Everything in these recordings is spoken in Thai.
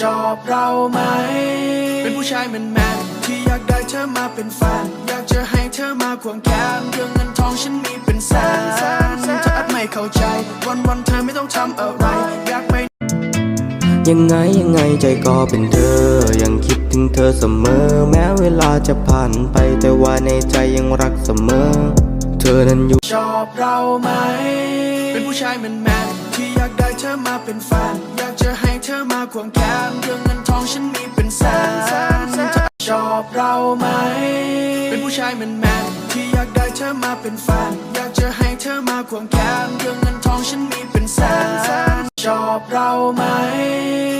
ชอบเราไหม เป็นผู้ชายแมนแมนๆที่อยากได้เธอมาเป็นแฟน อยากจะให้เธอมาควงแขนเรื่องเงินทองฉันมีเป็นแสนแสนเธออาจไม่เข้าใจ วันวันๆเธอไม่ต้องทำอะไร อยากไปยังไงยังไงใจก็เป็นเธอ ยังคิดถึงเธอเสมอ แม้เวลาจะผ่านไปแต่ว่าในใจยังรักเสมอ เธอนั้นอยู่ชอบเราไหม เป็นผู้ชายแมนแมนๆ ที่อยากได้เธอมาเป็นแฟน อยากจะให้เธอมาควงแขนเรื่องเงินทองฉันมีเป็นแสนแสนเธอชอบเราไหม เป็นผู้ชายแมนแมนที่อยากได้เธอมาเป็นแฟน อยากจะให้เธอมาควงแขนเรื่องเงินทองฉันมีเป็นแสนแสนชอบเราไหม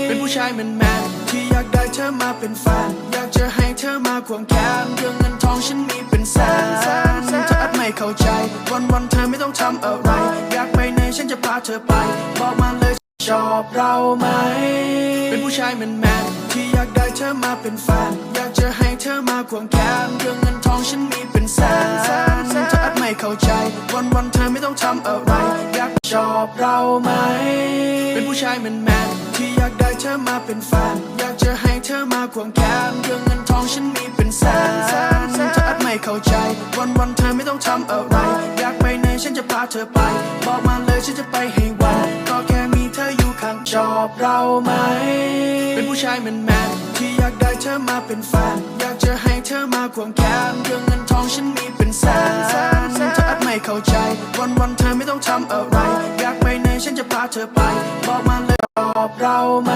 เป็นผู้ชายแมนแมนที่อยากได้เธอมาเป็นแฟน อยากจะให้เธอมาควงแขนเรื่องเงินทองฉันมีเป็นแสนแสนเธออาจไม่เข้าใจ วันวันๆเธอไม่ต้องทำอะไร อยากไป ฉันจะพาเธอไป บอกมาเลยชอบเราไหม เป็นผู้ชายแมนแมนที่อยากได้เธอมาเป็นแฟน อยากจะให้เธอมาควงแขนเรื่องเงินทองฉันมีเป็นแสนเธออาจไม่เข้าใจ วันวันๆเธอไม่ต้องทำอะไร อยากชอบเราไหม เป็นผู้ชายแมนแมนที่อยากได้เธอมาเป็นแฟน อยากจะให้เธอมาควงแขนเรื่องเงินทองฉันมีเป็นแสนเธออาจไม่เข้าใจ วันวันๆเธอไม่ต้องทำอะไร ฉันจะพาเธอไป บอกมาเลยฉันจะไปให้ไวก็แค่มีเธออยู่ข้างชอบเราไหม เป็นผู้ชายแมนแมนที่อยากได้เธอมาเป็นแฟน อยากจะให้เธอมาควงแขนเรื่องเงินทองฉันมีเป็นแสนแสนเธออาจไม่เข้าใจ วันวันๆเธอไม่ต้องทำอะไร อยากไปไหนฉันจะพาเธอไป บอกมาเลยชอบเราไหม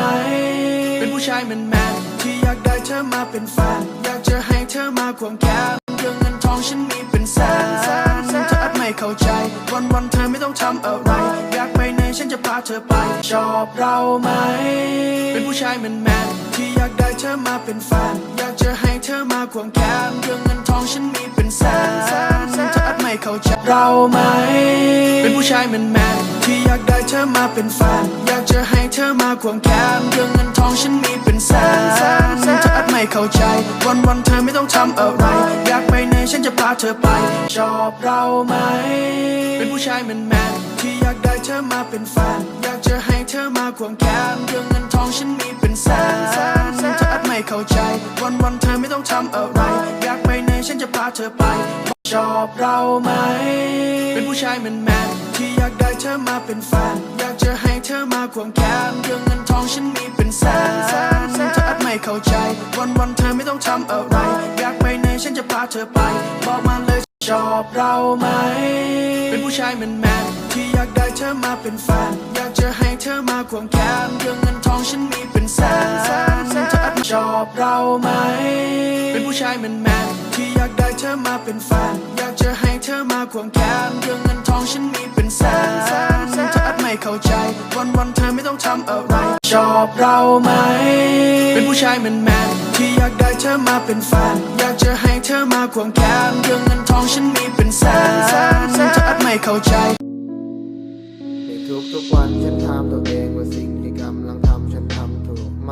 เป็นผู้ชายแมนแมนที่อยากได้เธอมาเป็นแฟน อยากจะให้เธอมาควงแขนเรื่องเงินทองฉันมีเป็นแสนแสน เข้าใจ วันวันๆเธอไม่ต้องทำอะไร อยากไปไหนฉันจะพาเธอไป ชอบเราไหม เป็นผู้ชายแมนแมนๆที่อยากได้เธอมาเป็นแฟน อยากจะให้เธอมาควงแขนเรื่องเงินทองฉันมีเป็นแสนแสนเธออาจไม่เข้าใจเราไหม เป็นผู้ชายแมนแมน เธอมาเป็นแฟน อยากจะให้เธอมาควงแขนเรื่องเงินทองฉันมีเป็นแสนเธออาจไม่เข้าใจ วันวันๆเธอไม่ต้องทำอะไร อยากไปไหนฉันจะพาเธอไป ชอบเราไหม เป็นผู้ชายแมนแมนๆที่อยากได้เธอมาเป็นแฟน อยากจะให้เธอมาควงแขนเรื่องเงินทองฉันมีเป็นแสนเธออาจไม่เข้าใจ วันวันๆเธอไม่ต้องทำอะไร อยากไปไหนฉันจะพาเธอไป ชอบเราไหม เป็นผู้ชายแมนแมน ที่อยากได้เธอมาเป็นแฟน อยากจะให้เธอมาควงแขนเรื่องเงินทองฉันมีเป็นแสนแสนเธออาจไม่เข้าใจ วันวันๆเธอไม่ต้องทำอะไร อยากไปไหนฉันจะพาเธอไป บอกมาเลยชอบเราไหม เป็นผู้ชายแมนแมนที่อยากได้เธอมาเป็นแฟน อยากจะให้เธอมาควงแขนเรื่องเงินทองฉันมีเป็นแสน แสนเธออาจชอบเราไหม เป็นผู้ชายแมนแมนๆที่อยากได้เธอมาเป็นแฟน อยากจะให้เธอมาควงแขนเรื่องเงินทองฉันมีเป็นแสนแสนเธออาจไม่เข้าใจ วันวันๆเธอไม่ต้องทำอะไร ชอบเราไหม เป็นผู้ชายแมนแมนๆที่อยากได้เธอมาเป็นแฟน อยากจะให้เธอมาควงแขนเรื่องเงินทองฉันมีเป็นแสนแสนเธออาจไม่เข้าใจในทุกทุกๆวันฉันถามตัวเองว่าสิ่งที่กำลังทำฉันทำถูกไหม